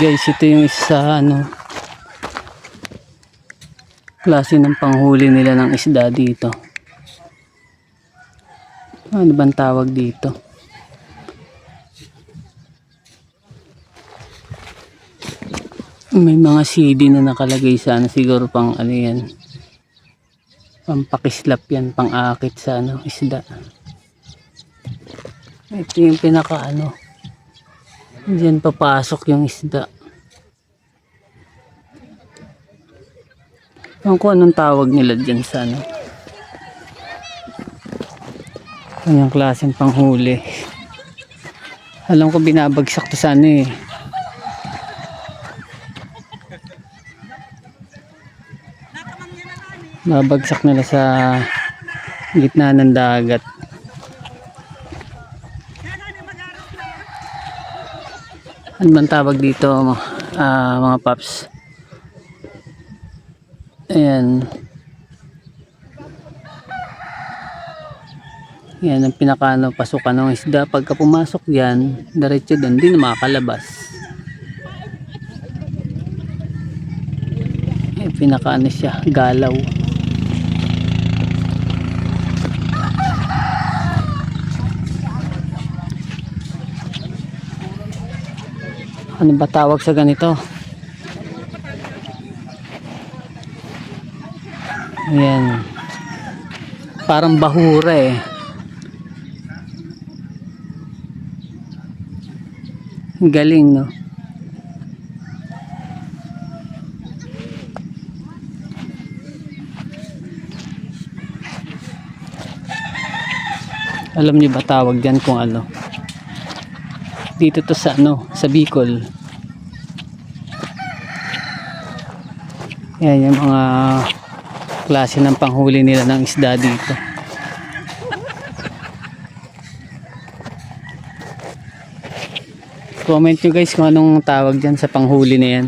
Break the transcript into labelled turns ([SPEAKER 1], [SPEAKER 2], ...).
[SPEAKER 1] Guys, ito yung isa ano klase ng panghuli nila ng isda dito. Ano bang tawag dito? May mga CD na nakalagay sa ano, siguro pang ano yan. Pampakislap yan, pang-akit sa ano, isda. Ito yung pinaka ano. Diyan papasok yung isda. Ewan ko anong tawag nila dyan sa ano. Kanyang klaseng panghuli. Alam ko binabagsak to sa ano eh. Babagsak nila sa gitna ng dagat. Ano bang tawag dito ah, mga paps? Ayan. Yan ang pinakano pasukan ng isda. Pagka pumasok yan, diretso doon, na makakalabas. Eh, pinakaano siya, galaw. Ano ba tawag sa ganito? Ayan. Parang bahura eh. Galing no. Alam niyo ba tawag diyan kung ano? Dito to sa ano, sa Bicol. Yan yung mga klase ng panghuli nila ng isda dito. Comment nyo guys kung anong tawag dyan sa panghuli na yan.